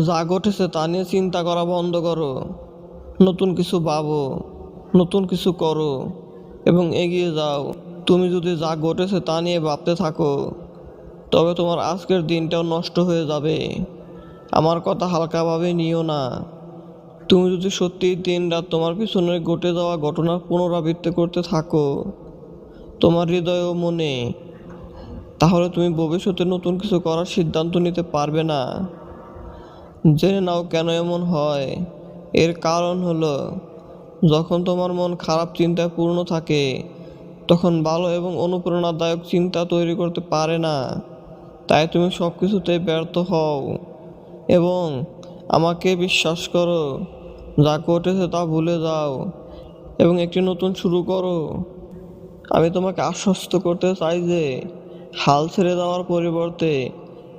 যা ঘটেছে তা নিয়ে চিন্তা করা বন্ধ করো। নতুন কিছু ভাবো, নতুন কিছু করো এবং এগিয়ে যাও। তুমি যদি যা ঘটেছে তা নিয়ে ভাবতে থাকো, তবে তোমার আজকের দিনটাও নষ্ট হয়ে যাবে। আমার কথা হালকাভাবে নিও না। তুমি যদি সত্যি দিন রাত তোমার পিছনে ঘটে যাওয়া ঘটনার পুনরাবৃত্তি করতে থাকো, তোমার হৃদয় ও মনে, তাহলে তুমি ভবিষ্যতে নতুন কিছু করার সিদ্ধান্ত নিতে পারবে না। জেনে নাও কেন এমন হয়। এর কারণ হলো, যখন তোমার মন খারাপ চিন্তায় পূর্ণ থাকে, তখন ভালো এবং অনুপ্রেরণাদায়ক চিন্তা তৈরি করতে পারে না। তাই তুমি সব কিছুতেই ব্যর্থ হও এবং আমাকে বিশ্বাস করো, যা ঘটেছে তা ভুলে যাও এবং একটি নতুন শুরু করো। আমি তোমাকে আশ্বস্ত করতে চাই যে, হাল ছেড়ে দেওয়ার পরিবর্তে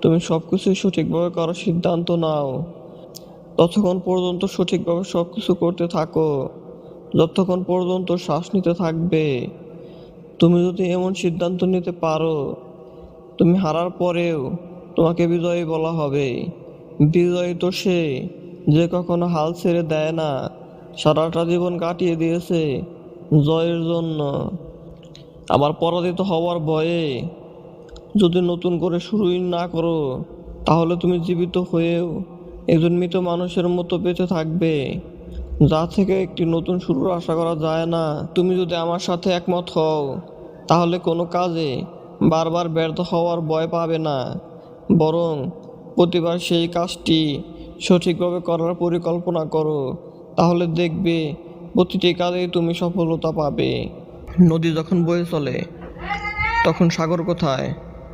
তুমি সব কিছুই সঠিকভাবে করার সিদ্ধান্ত নাও। ততক্ষণ পর্যন্ত সঠিকভাবে সব কিছু করতে থাকো। যতক্ষণ পর্যন্ত শ্বাস নিতে থাকবে। তুমি যদি এমন সিদ্ধান্ত নিতে পারো, তুমি হারার পরেও তোমাকে বিজয়ী বলা হবে। বিজয়ী তো সে যে কখনো হাল ছেড়ে দেয় না, সারাটা জীবন কাটিয়ে দিয়েছে জয়ের জন্য। আবার পরাজিত হওয়ার ভয়ে যদি নতুন করে শুরুই না করো, তাহলে তুমি জীবিত হয়েও একজন মৃত মানুষের মতো বেঁচে থাকবে। যা থেকে একটি নতুন শুরুর আশা করা যায় না। তুমি যদি আমার সাথে একমত হও, তাহলে কোনো কাজে বারবার ব্যর্থ হওয়ার ভয় পাবে না। বরং প্রতিবার সেই কাজটি সঠিকভাবে করার পরিকল্পনা করো, তাহলে দেখবে প্রতিটি কাজেই তুমি সফলতা পাবে। নদী যখন বয়ে চলে, তখন সাগর কোথায়?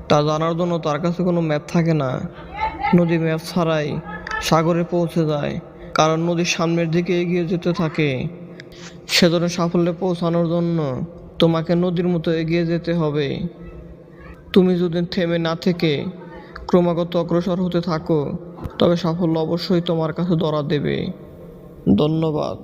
তা জানার জন্য তার কাছে কোনো ম্যাপ থাকে না। নদী ম্যাপ ছাড়াই সাগরে পৌঁছে যায়, কারণ নদীর সামনের দিকে এগিয়ে যেতে থাকে। সেজন্য সাফল্যে পৌঁছানোর জন্য তোমাকে নদীর মতো এগিয়ে যেতে হবে। তুমি যদি থেমে না থেকে ক্রমাগত অগ্রসর হতে থাকো, তবে সাফল্য অবশ্যই তোমার কাছে ধরা দেবে। ধন্যবাদ।